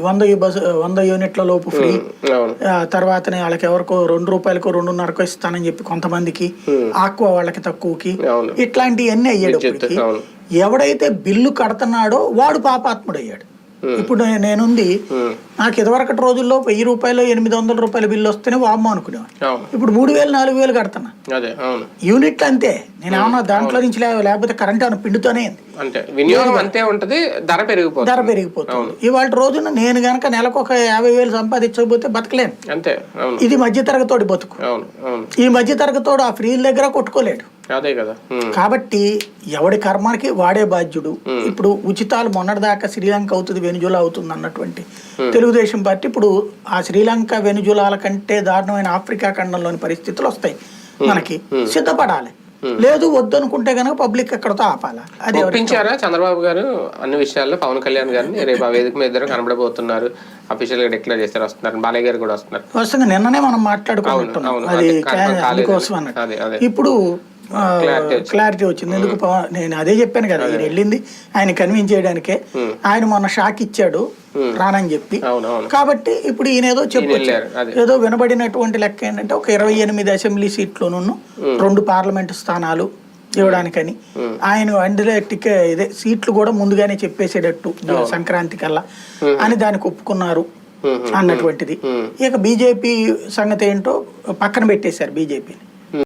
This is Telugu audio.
వంద బస్ వంద యూనిట్ల లోపు ఫ్రీ. తర్వాతనే వాళ్ళకి ఎవరికో రెండు రూపాయలకో రెండున్నరకో ఇస్తానని చెప్పి కొంతమందికి ఆక్వా వాళ్ళకి తక్కువకి ఇట్లాంటివన్నీ అయ్యేటప్పటికి అవును. ఎవడైతే బిల్లు కడుతున్నాడో వాడు పాపాత్ముడు అయ్యాడు ఇప్పుడు నేనుంది. నాకు ఇదివరకటి రోజుల్లో వెయ్యి రూపాయలు ఎనిమిది వందల రూపాయల బిల్లు వస్తేనే వామ్మ అనుకునేవాడు అవును. ఇప్పుడు మూడు వేలు నాలుగు వేలు కడుతున్నా. అవును. యూనిట్లు అంతే. నేను ఏమన్నా దాంట్లో నుంచి లేకపోతే కరెంట్ అని పిండుతూనే వినియోగం అంతే ఉంటది ధర పెరిగిపోతుంది. ధర పెరిగిపోతుంది. ఇవాళ రోజున నేను గనక నెలకు ఒక యాభై వేలు సంపాదించకపోతే బతకలేను. అంతే ఇది మధ్యతరగతోడి బతుకు. అవును అవును. ఈ మధ్యతరగతోడు ఆ ఫ్రీల దగ్గర కొట్టుకోలేడు. అదే కదా. కాబట్టి ఎవడి కర్మానికి వాడే బాధ్యుడు. ఇప్పుడు ఉచితాలు మొన్నటిదాకా శ్రీలంక అవుతుంది వెనుజులా అవుతుంది అన్నటువంటి తెలుగుదేశం పార్టీ ఇప్పుడు ఆ శ్రీలంక వెనుజులాల కంటే దారుణమైన ఆఫ్రికా ఖండంలోని పరిస్థితులు వస్తాయి మనకి. సిద్ధపడాలి. లేదు వద్దనుకుంటే గనక పబ్లిక్ ఎక్కడతో ఆపాలా? అది ఒప్పించారా? చంద్రబాబు గారు అన్ని విషయాల్లో పవన్ కళ్యాణ్ గారిని రేపు ఆ వేదిక మీద ఇద్దరు కనబడబోతున్నారు. అఫీషియల్గా డిక్లేర్ చేస్తారు వస్తున్నారు. బాలయ్య గారు కూడా వస్తున్నారు. వరుసగా నిన్ననే మనం మాట్లాడుకుంటున్నాం అది. అందుకోసం అన్నట్టు. ఇప్పుడు. క్లారిటీ వచ్చింది. ఎందుకు పవన్- నేను అదే చెప్పాను కదా ఈయన వెళ్ళింది ఆయన కన్విన్స్ చేయడానికే. ఆయన మొన్న షాక్ ఇచ్చాడు రానని చెప్పి. కాబట్టి ఇప్పుడు ఈయన ఏదో అదే. ఏదో వినబడినటువంటి లెక్క ఏంటంటే ఒక ఇరవై ఎనిమిది అసెంబ్లీ సీట్లోనూ రెండు పార్లమెంటు స్థానాలు ఇవ్వడానికని. ఆయన అందులో టికె ఇదే సీట్లు కూడా ముందుగానే చెప్పేసేటట్టు సంక్రాంతి కల్లా. అని దానికి ఒప్పుకున్నారు అన్నటువంటిది. ఇక బీజేపీ సంగతి ఏంటో పక్కన పెట్టేశారు బీజేపీని.